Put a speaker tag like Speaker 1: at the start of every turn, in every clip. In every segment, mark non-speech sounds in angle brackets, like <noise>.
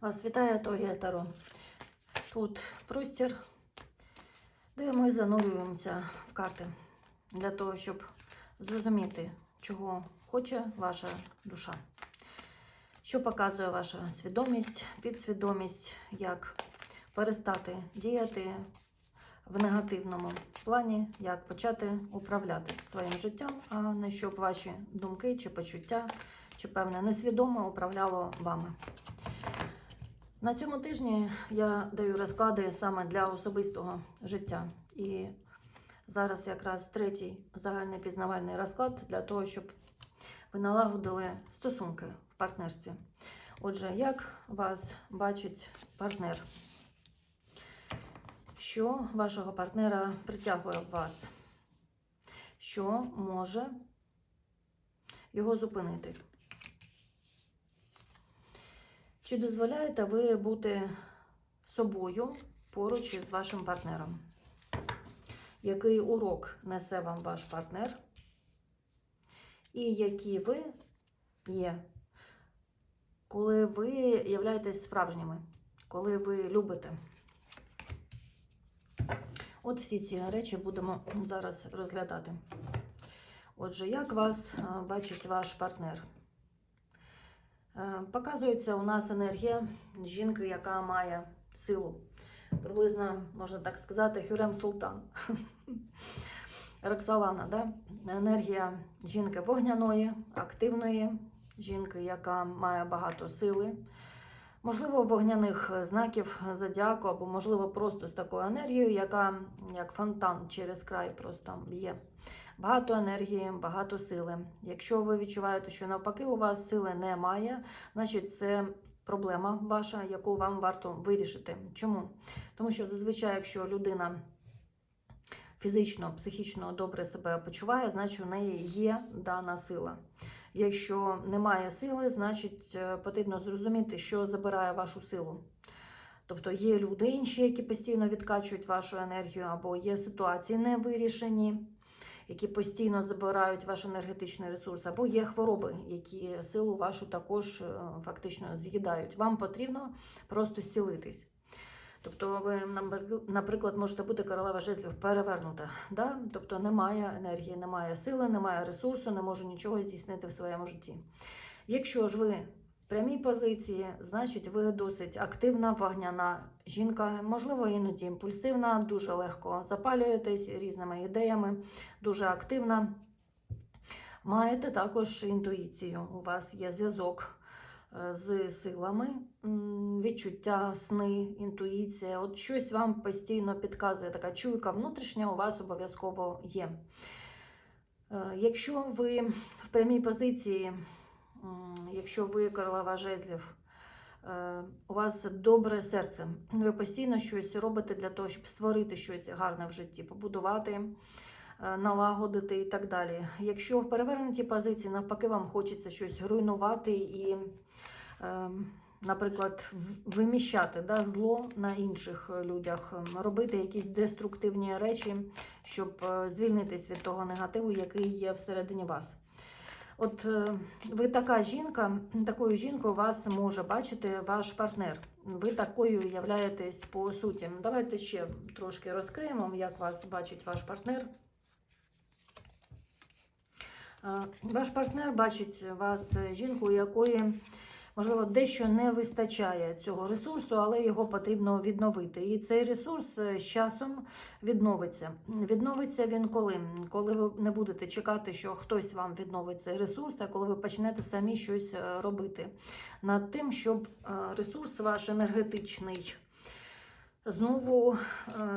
Speaker 1: Вас вітає Торія Таро. Тут простір, де ми занурюємося в карти для того, щоб зрозуміти, чого хоче ваша душа. Що показує ваша свідомість, підсвідомість, як перестати діяти в негативному плані, як почати управляти своїм життям, а не щоб ваші думки чи почуття, чи певне несвідомо управляло вами. На цьому тижні я даю розклади саме для особистого життя. І зараз якраз третій загальний пізнавальний розклад для того, щоб ви налагодили стосунки в партнерстві. Отже, як вас бачить партнер? Що вашого партнера притягує в вас? Що може його зупинити? Чи дозволяєте ви бути собою поруч із вашим партнером? Який урок несе вам ваш партнер? І які ви є, коли ви являєтесь справжніми, коли ви любите? От всі ці речі будемо зараз розглядати. Отже, як вас е, бачить ваш партнер? Е, Показується у нас енергія жінки, яка має силу. Приблизно, можна так сказати, Хюрем Султан. <laughs> Роксалана, да? енергія жінки вогняної, активної, жінки, яка має багато сили. Можливо, вогняних знаків зодіаку, або, можливо, просто з такою енергією, яка як фонтан через край просто б'є. Багато енергії, багато сили. Якщо ви відчуваєте, що навпаки у вас сили немає, значить це проблема ваша, яку вам варто вирішити. Чому? Тому що зазвичай, якщо людина фізично, психічно добре себе почуває, значить у неї є дана сила. Якщо немає сили, значить е, потрібно зрозуміти, що забирає вашу силу. Тобто є люди інші, які постійно відкачують вашу енергію, або є ситуації невирішені, які постійно забирають ваш енергетичний ресурс, або є хвороби, які силу вашу також е, фактично з'їдають. Вам потрібно просто зцілитись. Тобто ви, наприклад, можете бути королева жезлів перевернута. Да? Тобто немає енергії, немає сили, немає ресурсу, не можу нічого здійснити в своєму житті. Якщо ж ви прямій позиції, значить ви досить активна, вогняна жінка, можливо, іноді імпульсивна, дуже легко запалюєтесь різними ідеями, дуже активна. Маєте також інтуїцію, у вас є зв'язок з силами, відчуття, сни, інтуїція. От щось вам постійно підказує, така чуйка внутрішня у вас обов'язково є. Е, Якщо ви в прямій позиції, якщо ви королева жезлів, е, у вас добре серце, ви постійно щось робите для того, щоб створити щось гарне в житті, побудувати е, налагодити і так далі. Якщо в перевернутій позиції, навпаки, вам хочеться щось руйнувати і наприклад, виміщати да, зло на інших людях, ем, робити якісь деструктивні речі, щоб е, звільнитись від того негативу, який є всередині вас. От е, ви така жінка, такою жінкою вас може бачити ваш партнер. Ви такою являєтесь по суті. Давайте ще трошки розкриємо, як вас бачить ваш партнер. Е, ваш партнер бачить вас жінку, якої можливо, дещо не вистачає цього ресурсу, але його потрібно відновити. І цей ресурс е, з часом відновиться. Відновиться він коли? Коли ви не будете чекати, що хтось вам відновить цей ресурс, а коли ви почнете самі щось е, робити над тим, щоб е, ресурс ваш енергетичний. Знову,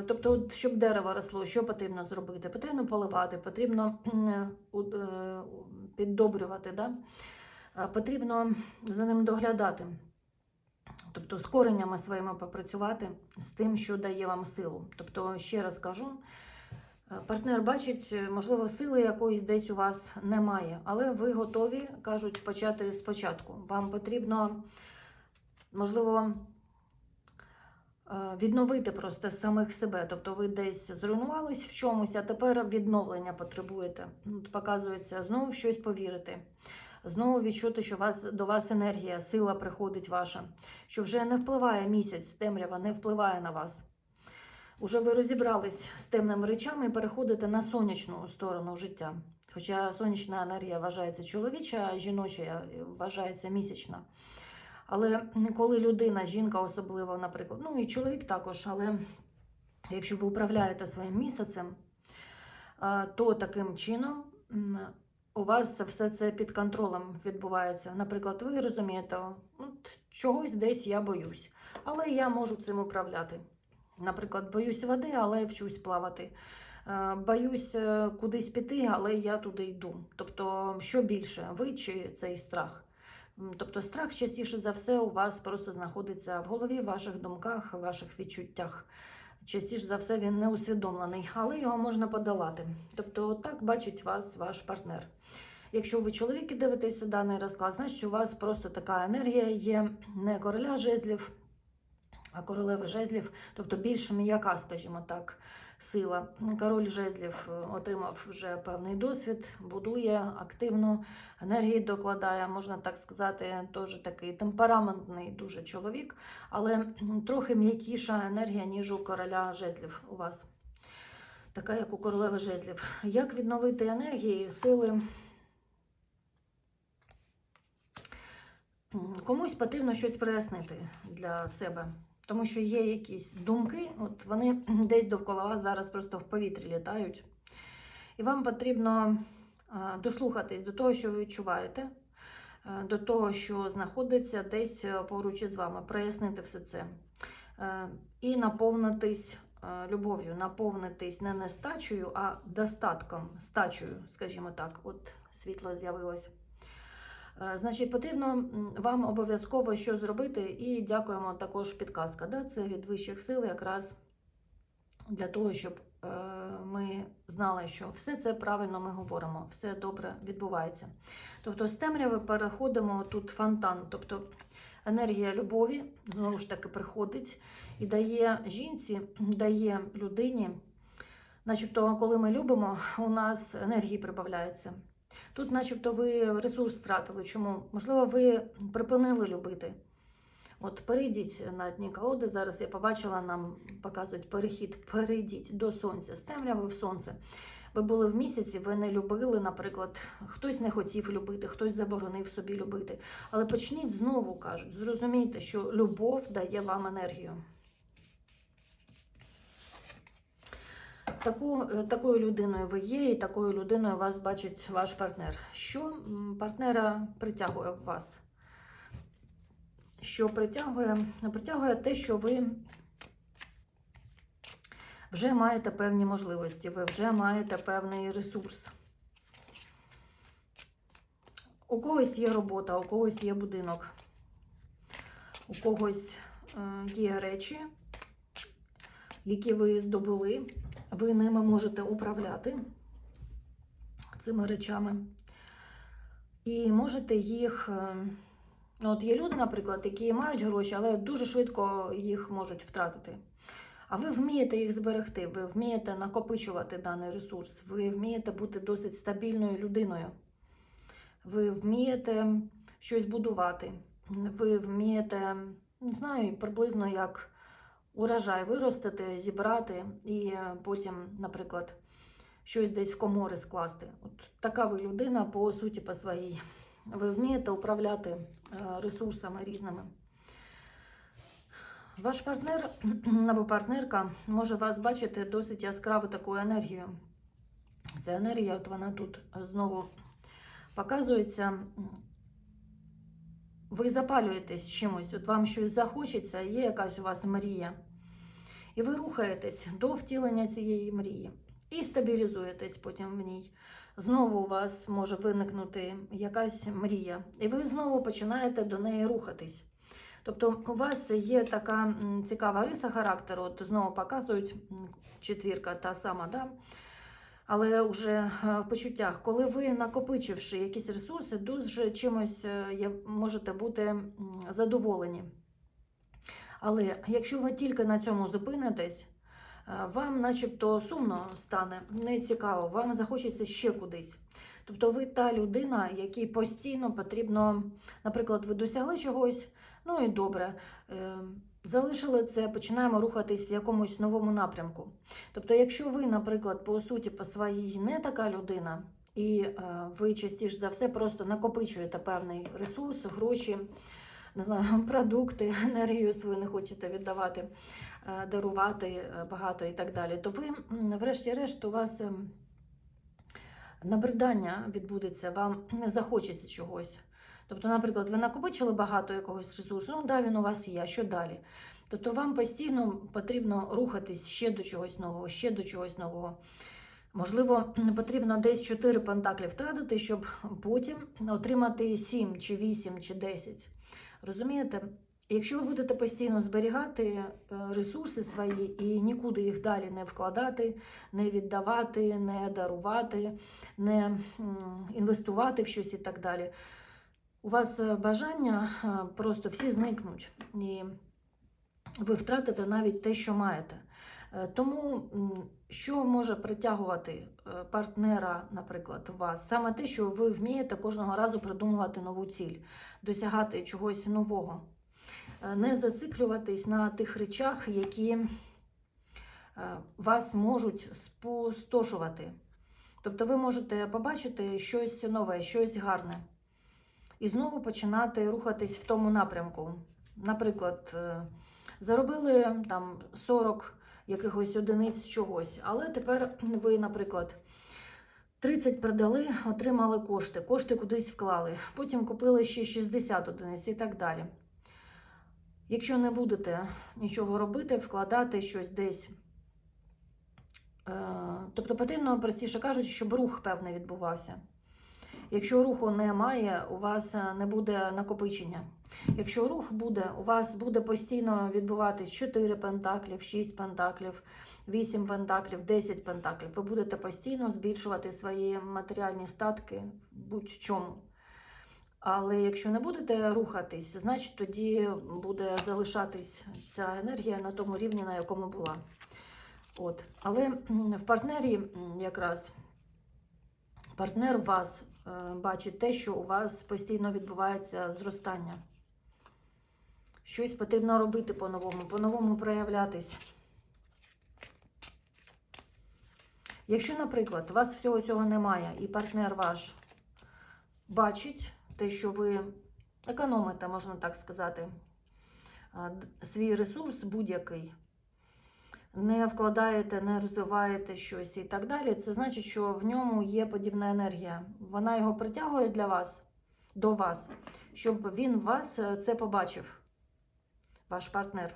Speaker 1: тобто, щоб дерево росло, що потрібно зробити? Потрібно поливати, потрібно піддобрювати. Да? Потрібно за ним доглядати. Тобто з коренями своїми попрацювати з тим, що дає вам силу. Тобто, ще раз кажу, партнер бачить, можливо, сили якоїсь десь у вас немає, але ви готові, кажуть, почати спочатку. Вам потрібно, можливо, відновити просто самих себе. Тобто ви десь зруйнувались в чомусь, а тепер відновлення потребуєте. Показується, знову щось повірити. Знову відчути, що вас, до вас енергія, сила приходить ваша, що вже не впливає місяць, темрява не впливає на вас. Уже ви розібрались з темними речами і переходите на сонячну сторону життя. Хоча сонячна енергія вважається чоловіча, а жіноча вважається місячна. Але коли людина, жінка особливо, наприклад, ну і чоловік також, але якщо ви управляєте своїм місяцем, то таким чином у вас все це під контролем відбувається. Наприклад, ви розумієте, от чогось десь я боюсь, але я можу цим управляти. Наприклад, боюсь води, але вчусь плавати. Е, Боюсь е, кудись піти, але я туди йду. Тобто, що більше, ви чи цей страх? Тобто, страх частіше за все у вас просто знаходиться в голові, в ваших думках, в ваших відчуттях. Частіше за все він не усвідомлений, але його можна подолати. Тобто, так бачить вас ваш партнер. Якщо ви чоловіки дивитеся даний розклад, значить у вас просто така енергія є не короля жезлів, а королеви жезлів, тобто більш м'яка, скажімо так, сила. Король жезлів е, отримав вже певний досвід, будує активно, енергії докладає, можна так сказати, теж такий темпераментний дуже чоловік, але трохи м'якіша енергія, ніж у короля жезлів у вас. Така, як у королеви жезлів. Як відновити енергії, сили? Комусь потрібно щось прояснити для себе. Тому що є якісь думки, от вони <clears throat> десь довкола вас зараз просто в повітрі літають. І вам потрібно е, дослухатись до того, що ви відчуваєте, е, до того, що знаходиться десь е, поруч із вами, прояснити все це. І наповнитись любов'ю, наповнитись не нестачею, а достатком, стачею, скажімо так, от світло з'явилось. Е, Значить, потрібно вам обов'язково що зробити, і дякуємо також підказка. Да? Це від вищих сил, якраз для того, щоб е, ми знали, що все це правильно ми говоримо, все добре відбувається. Тобто з темряви переходимо тут фонтан, тобто енергія любові знову ж таки приходить і дає жінці, дає людині. Начебто, коли ми любимо, у нас енергії прибавляється. Тут, начебто, ви ресурс втратили. Чому? Можливо, ви припинили любити. От перейдіть на дні колоди. Зараз я побачила, нам показують перехід. Перейдіть до сонця, з темряви в сонце. Ви були в місяці, ви не любили, наприклад, хтось не хотів любити, хтось заборонив собі любити. Але почніть знову кажуть, зрозумійте, що любов дає вам енергію. Таку, е, такою людиною ви є, і такою людиною вас бачить ваш партнер. Що партнера притягує в вас? Що притягує? Притягує те, що ви вже маєте певні можливості, ви вже маєте певний ресурс. У когось є робота, у когось є будинок, у когось е, є речі, які ви здобули, ви ними можете управляти цими речами. І можете їх. е, Ну, от є люди, наприклад, які мають гроші, але дуже швидко їх можуть втратити. А ви вмієте їх зберегти, ви вмієте накопичувати даний ресурс, ви вмієте бути досить стабільною людиною. Ви вмієте щось будувати, ви вмієте, не знаю, приблизно як урожай виростити, зібрати і е, потім, наприклад, щось десь в комори скласти. От така ви людина по суті по своїй. Ви вмієте управляти е, ресурсами різними. Ваш партнер <clears throat> або партнерка може вас бачити досить яскраву таку енергію. Ця енергія, от вона тут знову показується. Ви запалюєтесь чимось, от вам щось захочеться, є якась у вас мрія. І ви рухаєтесь до втілення цієї мрії і стабілізуєтесь потім в ній. Знову у вас може виникнути якась мрія, і ви знову починаєте до неї рухатись. Тобто у вас є така цікава риса характеру, от знову показують четвірка та сама, да? але вже е, в почуттях, коли ви, накопичивши якісь ресурси, дуже чимось е, можете бути задоволені. Але якщо ви тільки на цьому зупинитесь, е, вам начебто сумно стане, не цікаво, вам захочеться ще кудись. Тобто ви та людина, якій постійно потрібно, наприклад, ви досягли чогось, ну і добре. е, Залишили це, починаємо рухатись в якомусь новому напрямку. Тобто, якщо ви, наприклад, по суті, по своїй не така людина, і е, ви частіше за все просто накопичуєте певний ресурс, гроші, не знаю, <laughs> продукти, енергію свою не хочете віддавати, е, дарувати е, багато і так далі, то ви, врешті-решт, у вас ем, набридання відбудеться, вам не захочеться чогось. Тобто, наприклад, ви накопичили багато якогось ресурсу, ну да, він у вас є, що далі? Тобто вам постійно потрібно рухатись ще до чогось нового, ще до чогось нового. Можливо, потрібно десь 4 пентаклі втратити, щоб потім отримати 7 чи 8 чи 10. Розумієте? Якщо ви будете постійно зберігати е, ресурси свої і нікуди їх далі не вкладати, не віддавати, не дарувати, не інвестувати в щось і так далі, у вас е, бажання е, просто всі зникнуть, і ви втратите навіть те, що маєте. Е, Тому що може притягувати е, партнера, наприклад, вас? Саме те, що ви вмієте кожного разу придумувати нову ціль, досягати чогось нового, Е, не зациклюватись на тих речах, які вас можуть спустошувати. Тобто ви можете побачити щось нове, щось гарне. І знову починати рухатись в тому напрямку. Наприклад, заробили там 40 якихось одиниць чогось, але тепер ви, наприклад, 30 продали, отримали кошти, кошти кудись вклали, потім купили ще 60 одиниць і так далі. Якщо не будете нічого робити, вкладати щось десь. е, Тобто потрібно, простіше кажучи, щоб рух певний відбувався. Якщо руху немає, у вас не буде накопичення. Якщо рух буде, у вас буде постійно відбуватись 4 пентаклів, 6 пентаклів, 8 пентаклів, 10 пентаклів. Ви будете постійно збільшувати свої матеріальні статки будь-в чому. Але якщо не будете рухатись, значить тоді буде залишатись ця енергія на тому рівні, на якому була. От. Але в партнері якраз партнер вас е, бачить те, що у вас постійно відбувається зростання. Щось потрібно робити по-новому, по-новому проявлятись. Якщо, наприклад, у вас всього цього немає, і партнер ваш бачить те, що ви економите, можна так сказати, свій ресурс будь-який, не вкладаєте, не розвиваєте щось і так далі, це значить, що в ньому є подібна енергія. Вона його притягує для вас, до вас, щоб він вас е, це побачив, ваш партнер.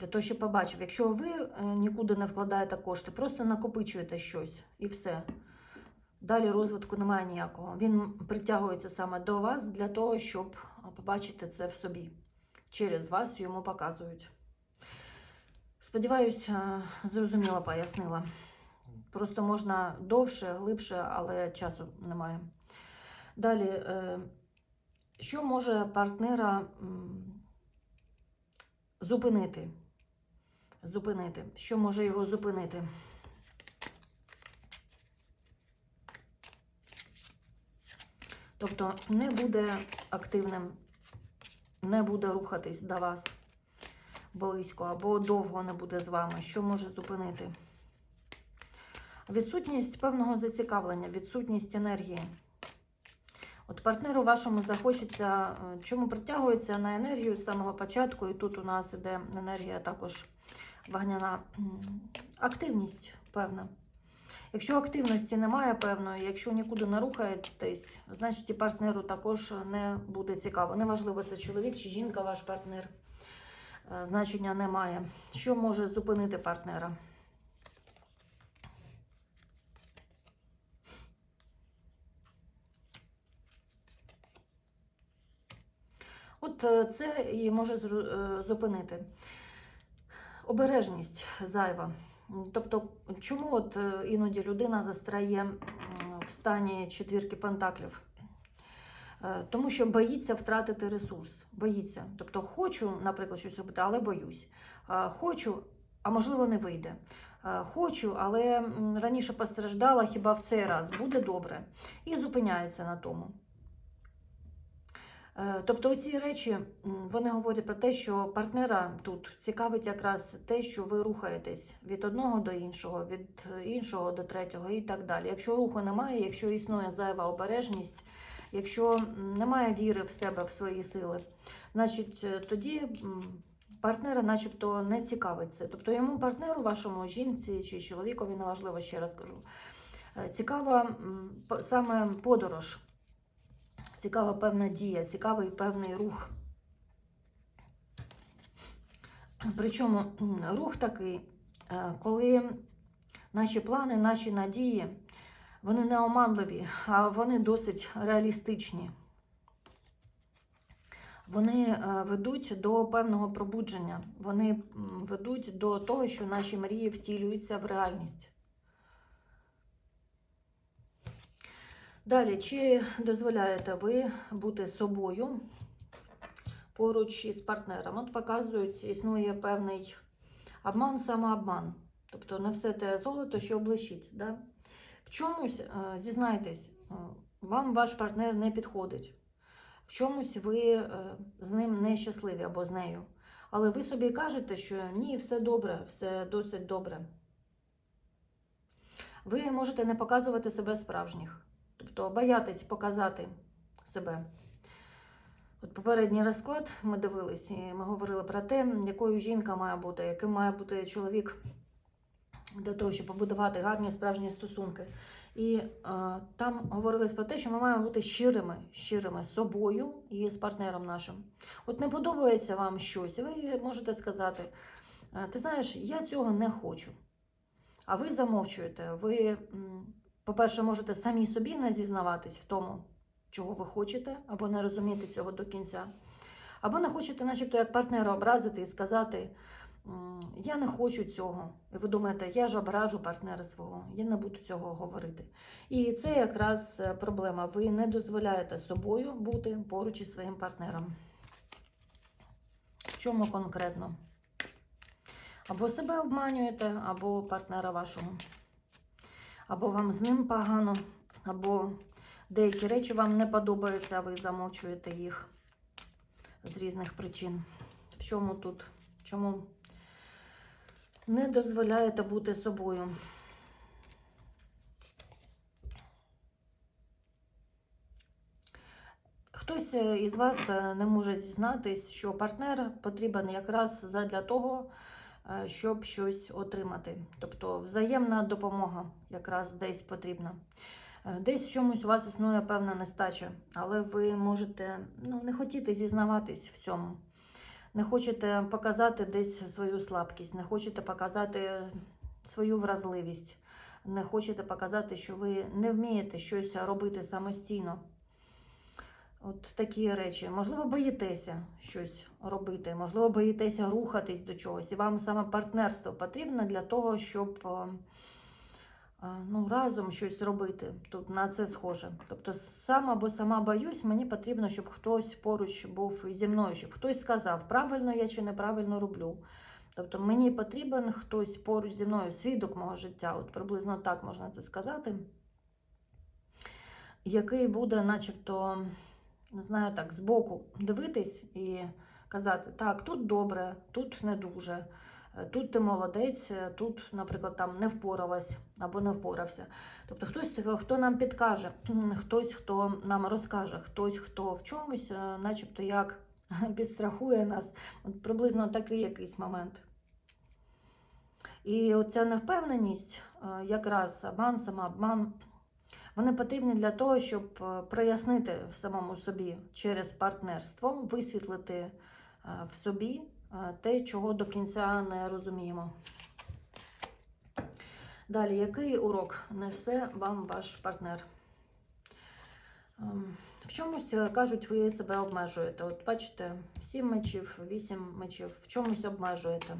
Speaker 1: Для того, щоб побачив, якщо ви е, нікуди не вкладаєте кошти, просто накопичуєте щось і все. Далі розвитку немає ніякого. Він притягується саме до вас для того, щоб побачити це в собі. Через вас йому показують. Сподіваюсь, е, зрозуміло пояснила. Просто можна довше, глибше, але часу немає. Далі, е, що може партнера зупинити? Зупинити. Що може його зупинити? Тобто не буде активним, не буде рухатись до вас близько або довго не буде з вами. Що може зупинити? Відсутність певного зацікавлення, відсутність енергії. От партнеру вашому захочеться, е, чому притягується на енергію з самого початку, і тут у нас іде енергія також вогняна активність певна. Якщо активності немає певної, якщо нікуди не рухаєтесь, значить і партнеру також не буде цікаво. Неважливо, це чоловік чи жінка, ваш партнер. Е, Значення немає. Що може зупинити партнера? От е, це і може е, зупинити. Обережність зайва. Тобто, чому от е, іноді людина застряє м, в стані четвірки пентаклів? Тому що боїться втратити ресурс. Боїться. Тобто, хочу, наприклад, щось робити, але боюсь. Хочу, а можливо, не вийде. Хочу, але раніше постраждала, хіба в цей раз буде добре. І зупиняється на тому. Е, Тобто ці речі вони говорять про те, що партнера тут цікавить якраз те, що ви рухаєтесь від одного до іншого, від іншого до третього і так далі. Якщо руху немає, якщо існує зайва обережність, якщо немає віри в себе, в свої сили, значить е, тоді партнера начебто не цікавить це. Тобто йому партнеру, вашому жінці чи чоловікові, неважливо, ще раз кажу, е, цікава саме подорож. Цікава певна дія, цікавий певний рух. Причому рух такий, е, коли наші плани, наші надії, вони не оманливі, а вони досить реалістичні. Вони е, ведуть до певного пробудження, вони ведуть до того, що наші мрії втілюються в реальність. Далі, чи дозволяєте ви бути собою поруч із партнером? От показують, існує певний обман, самообман. Тобто не все те золото, що блищить. Да? В чомусь, е, зізнайтесь, е, вам ваш партнер не підходить. В чомусь ви е, з ним не щасливі або з нею. Але ви собі кажете, що ні, все добре, все досить добре. Ви можете не показувати себе справжніх. Тобто боятись показати себе. От попередній розклад ми дивились, і ми говорили про те, якою жінка має бути, яким має бути чоловік для того, щоб побудувати гарні справжні стосунки. І е, там говорилось про те, що ми маємо бути щирими, щирими з собою і з партнером нашим. От не подобається вам щось, і ви можете сказати: «Е, ти знаєш, я цього не хочу. А ви замовчуєте, ви. По-перше, можете самі собі не зізнаватись в тому, чого ви хочете, або не розуміти цього до кінця. Або не хочете, начебто, як партнера образити і сказати: Я не хочу цього. І ви думаєте, я ж ображу партнера свого, я не буду цього говорити. І це якраз е, проблема. Ви не дозволяєте собою бути поруч із своїм партнером. В чому конкретно? Або себе обманюєте, або партнера вашого або вам з ним погано, або деякі речі вам не подобаються, а ви замовчуєте їх з різних причин. В чому тут? Чому не дозволяєте бути собою? Хтось е, із вас е, не може зізнатись, що партнер потрібен якраз задля того, щоб щось отримати. Тобто взаємна допомога якраз десь потрібна. Е, Десь в чомусь у вас існує певна нестача, але ви можете ну, не хотіти зізнаватись в цьому. Не хочете показати десь свою слабкість, не хочете показати свою вразливість, не хочете показати, що ви не вмієте щось робити самостійно. От такі речі. Можливо, боїтеся щось робити, можливо, боїтеся рухатись до чогось. І вам саме партнерство потрібно для того, щоб е, е, ну, разом щось робити. Тут на це схоже. Тобто, сам або сама боюсь, мені потрібно, щоб хтось поруч був зі мною, щоб хтось сказав, правильно я чи неправильно роблю. Тобто мені потрібен хтось поруч зі мною, свідок мого життя, от приблизно так можна це сказати, який буде, начебто, не знаю, так, збоку дивитись і казати, так, тут добре, тут не дуже, е, тут ти молодець, е, тут, наприклад, там не впоралась або не впорався. Тобто хтось, хто нам підкаже, <clears throat> хтось, хто нам розкаже, хтось, хто в чомусь, е, начебто, як <laughs> підстрахує нас, От приблизно такий якийсь момент. І оця невпевненість, якраз обман, самообман, вони потрібні для того, щоб е, прояснити в самому собі через партнерство, висвітлити е, в собі е, те, чого до кінця не розуміємо. Далі, який урок несе вам ваш партнер? Ем, В чомусь кажуть, ви себе обмежуєте. От бачите, 7 мечів, 8 мечів, в чомусь обмежуєте.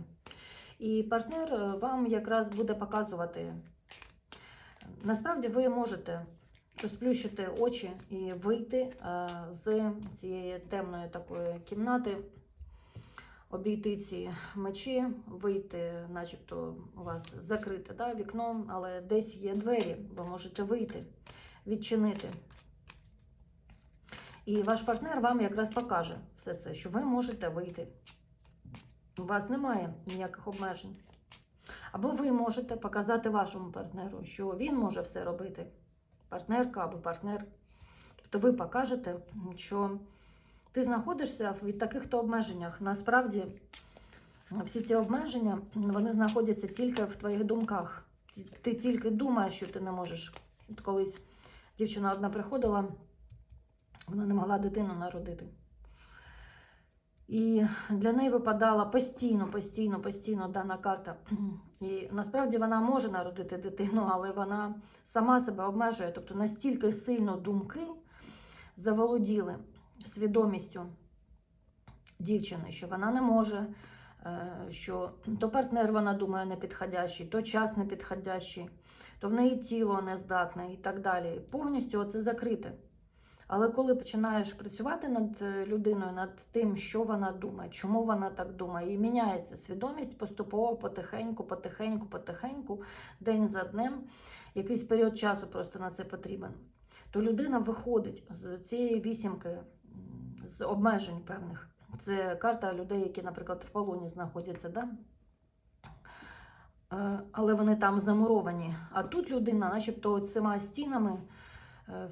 Speaker 1: І партнер вам якраз буде показувати. Насправді ви можете розплющити очі і вийти е, з цієї темної такої кімнати обійти ці мечі, вийти, начебто у вас закрите да, вікно, але десь є двері, ви можете вийти, відчинити. І ваш партнер вам якраз покаже все це, що ви можете вийти. У вас немає ніяких обмежень. Або ви можете показати вашому партнеру, що він може все робити. Партнерка або партнер. Тобто ви покажете, що ти знаходишся в таких-то обмеженнях. Насправді, всі ці обмеження вони знаходяться тільки в твоїх думках. Ти тільки думаєш, що ти не можеш. От колись дівчина одна приходила, вона не могла дитину народити. І для неї випадала постійно, постійно, постійно дана карта. І насправді вона може народити дитину, але вона сама себе обмежує. Тобто настільки сильно думки заволоділи свідомістю дівчини, що вона не може, е, що то партнер вона думає непідходящий, то час непідходящий, то в неї тіло не здатне і так далі. Повністю це закрите. Але коли починаєш працювати над е, людиною, над тим, що вона думає, чому вона так думає, і міняється свідомість поступово, потихеньку, потихеньку, потихеньку, день за днем, якийсь період часу просто на це потрібен, то людина виходить з цієї вісімки, з обмежень певних. Це карта людей, які, наприклад, в полоні знаходяться, да? Е, але вони там замуровані. А тут людина, начебто, цими стінами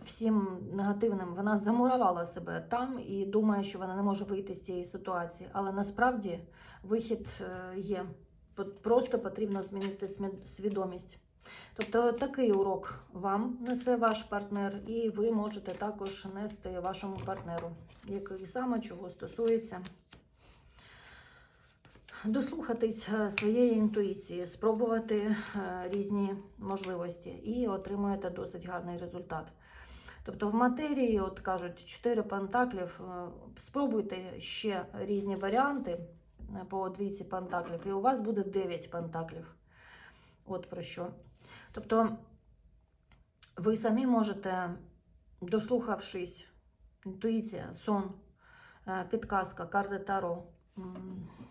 Speaker 1: всім негативним, вона замурувала себе там і думає, що вона не може вийти з цієї ситуації. Але насправді вихід е, є. Просто потрібно змінити свідомість. Тобто такий урок вам несе ваш партнер, і ви можете також нести вашому партнеру, який саме чого стосується. Дослухатись е, своєї інтуїції, спробувати е, різні можливості і отримуєте досить гарний результат. Тобто в матерії, от кажуть, 4 пентаклів, е, спробуйте ще різні варіанти е, по двійці пентаклів, і у вас буде 9 пентаклів. От про що. Тобто ви самі можете, дослухавшись, інтуїція, сон, е, підказка, карти Таро,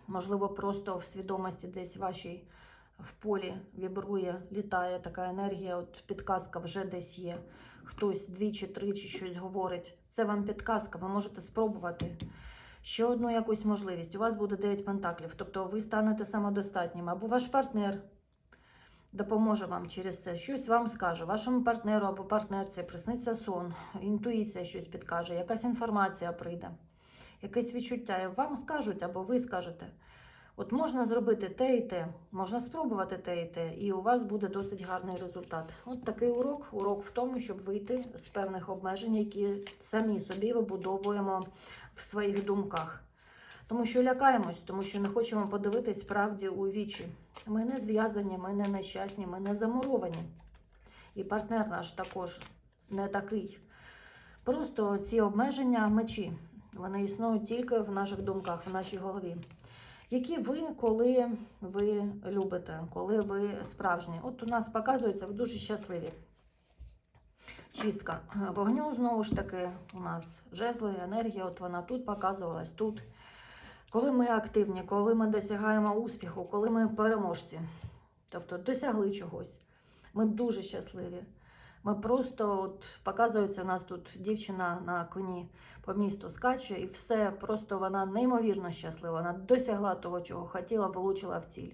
Speaker 1: можливо, просто в свідомості десь вашій в полі вібрує, літає така енергія, от підказка вже десь є. Хтось двічі, тричі щось говорить. Це вам підказка, ви можете спробувати ще одну якусь можливість. У вас буде 9 пентаклів, тобто ви станете самодостатнім, або ваш партнер допоможе вам через це, щось вам скаже, вашому партнеру або партнерці присниться сон, інтуїція щось підкаже, якась інформація прийде, якесь відчуття. Вам скажуть або ви скажете. От можна зробити те і те, можна спробувати те і те, і у вас буде досить гарний результат. От такий урок. Урок в тому, щоб вийти з певних обмежень, які самі собі вибудовуємо в своїх думках. Тому що лякаємось, тому що не хочемо подивитись правді у вічі. Ми не зв'язані, ми не нещасні, ми не замуровані. І партнер наш також не такий. Просто ці обмеження мечі. Вони існують тільки в наших думках, в нашій голові. Які ви, коли ви любите, коли ви справжні? От у нас показується, ви дуже щасливі. Шістка вогню, знову ж таки, у нас жезли, енергія, от вона тут показувалась, тут. Коли ми активні, коли ми досягаємо успіху, коли ми переможці, тобто досягли чогось, ми дуже щасливі. Ми просто от показується, у нас тут дівчина на коні по місту скаче, і все просто вона неймовірно щаслива. Вона досягла того, чого хотіла, влучила в ціль.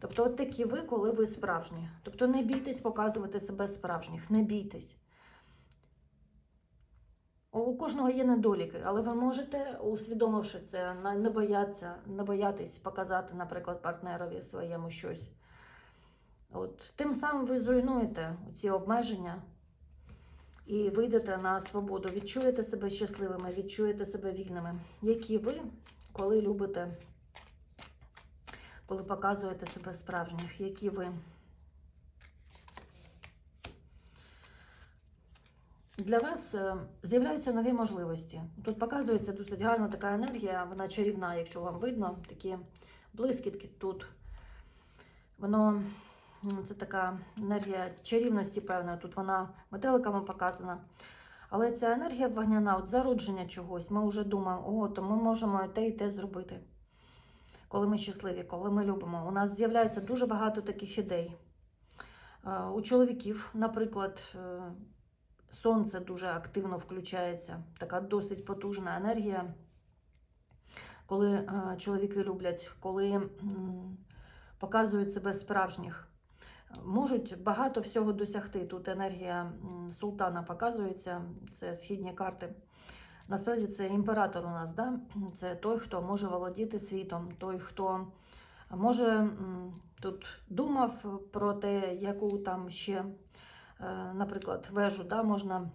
Speaker 1: Тобто, от такі ви, коли ви справжні. Тобто не бійтесь показувати себе справжніх, не бійтесь. У кожного є недоліки, але ви можете, усвідомивши це, не боятися, не боятись показати, наприклад, партнерові своєму щось. От, тим самим ви зруйнуєте ці обмеження і вийдете на свободу. Відчуєте себе щасливими, відчуєте себе вільними. Які ви, коли любите, коли показуєте себе справжніх, які ви. Для вас е, з'являються нові можливості. Тут показується досить гарна така енергія, вона чарівна, якщо вам видно, такі блискітки тут. Воно це така енергія чарівності, певна. Тут вона метеликами показана. Але ця енергія вогняна, от зародження чогось. Ми вже думаємо, о, то ми можемо і те, і те зробити. коли ми щасливі, коли ми любимо. У нас з'являється дуже багато таких ідей. Е, У чоловіків, наприклад, е, сонце дуже активно включається, така досить потужна енергія, коли е, чоловіки люблять, коли показують себе справжніх. Можуть багато всього досягти. Тут енергія султана показується, це східні карти. Насправді це імператор у нас, да? це той, хто може володіти світом, той, хто може тут думав про те, яку там ще, е, наприклад, вежу да, можна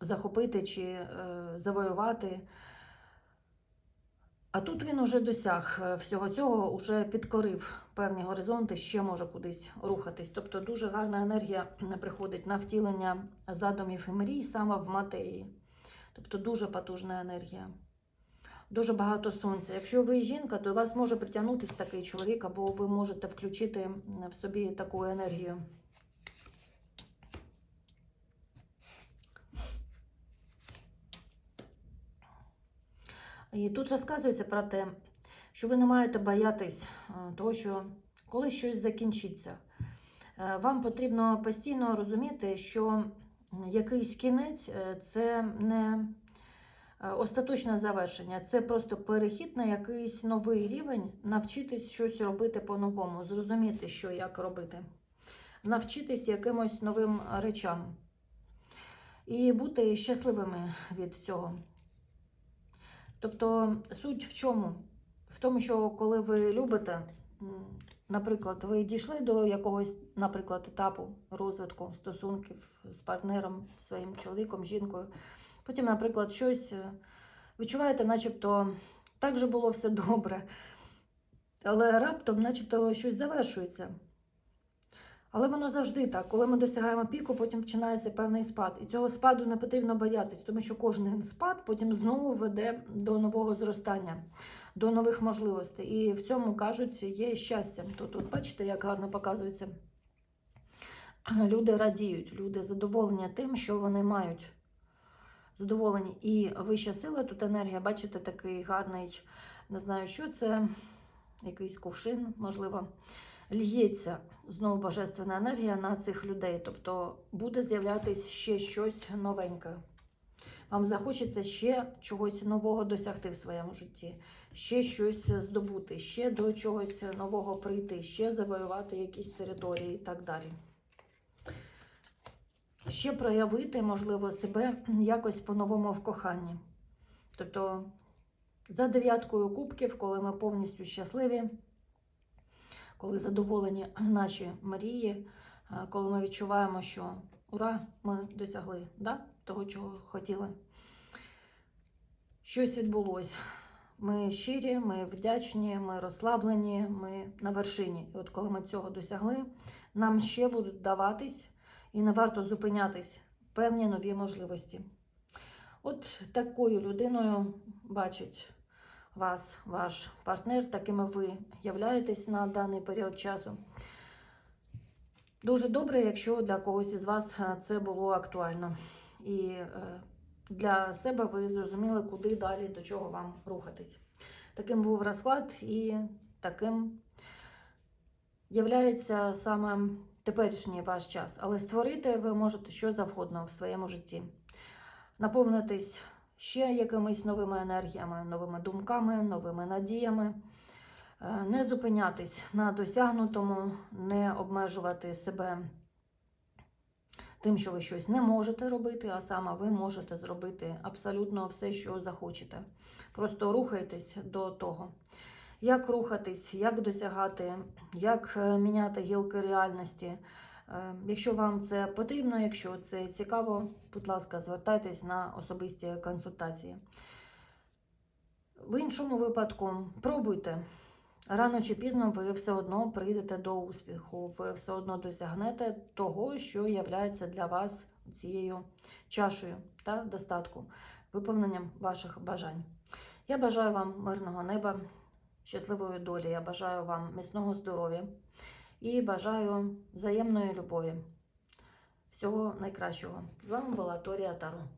Speaker 1: захопити чи е, завоювати. А тут він уже досяг е, всього цього, уже підкорив певні горизонти, ще може кудись рухатись. Тобто дуже гарна енергія приходить на втілення задумів і мрій саме в матерії. Тобто дуже потужна енергія. Дуже багато сонця. Якщо ви жінка, то вас може притягнутися такий чоловік, або ви можете включити в собі таку енергію. І тут розказується про те, що ви не маєте боятись е, того, що коли щось закінчиться, е, вам потрібно постійно розуміти, що якийсь кінець е, це не остаточне завершення, це просто перехід на якийсь новий рівень, навчитись щось робити по-новому, зрозуміти, що як робити, навчитись якимось новим речам. І бути щасливими від цього. Тобто суть в чому? В тому, що коли ви любите, наприклад, ви дійшли до якогось, наприклад, етапу розвитку стосунків з партнером, своїм чоловіком, жінкою. Потім, наприклад, щось е, відчуваєте, начебто так же було все добре, але раптом, начебто, щось завершується. Але воно завжди так. Коли ми досягаємо піку, потім починається певний спад. І цього спаду не потрібно боятись, тому що кожен спад потім знову веде до нового зростання, до нових можливостей. І в цьому кажуть, є щастя. Тут, от бачите, як гарно показується. Люди радіють, люди задоволені тим, що вони мають. Задоволені. І вища сила, тут енергія, бачите, такий гарний, не знаю, що це, якийсь кувшин, можливо л'ється знову божественна енергія на цих людей. Тобто буде з'являтися ще щось новеньке. Вам захочеться ще чогось нового досягти в своєму житті, ще щось здобути, ще до чогось нового прийти, ще завоювати якісь території і так далі. Ще проявити, можливо, себе якось по-новому в коханні. Тобто, за дев'яткою кубків, коли ми повністю щасливі коли задоволені наші мрії, е, коли ми відчуваємо, що ура, ми досягли да, того, чого хотіли. Щось відбулося. Ми щирі, ми вдячні, ми розслаблені, ми на вершині. І от коли ми цього досягли, нам ще будуть даватись і не варто зупинятись певні нові можливості. От такою людиною бачить вас, ваш партнер, такими ви являєтесь на даний період часу. Дуже добре, якщо для когось із вас е, це було актуально. І е, для себе ви зрозуміли, куди далі, до чого вам рухатись. Таким був розклад, і таким являється саме теперішній ваш час. Але створити ви можете що завгодно в своєму житті. Наповнитись ще якимись новими енергіями, новими думками, новими надіями. Е, не зупинятись на досягнутому, не обмежувати себе тим, що ви щось не можете робити, а саме ви можете зробити абсолютно все, що захочете. Просто рухайтесь до того. Як рухатись, як досягати, як е, міняти гілки реальності. Е, якщо вам це потрібно, якщо це цікаво, будь ласка, звертайтесь на особисті консультації. В іншому випадку пробуйте. Рано чи пізно ви все одно прийдете до успіху, ви все одно досягнете того, що є для вас цією чашею та достатку, виповненням ваших бажань. Я бажаю вам мирного неба, щасливої долі. Я бажаю вам міцного здоров'я і бажаю взаємної любові. Всього найкращого. З вами була Торія Таро.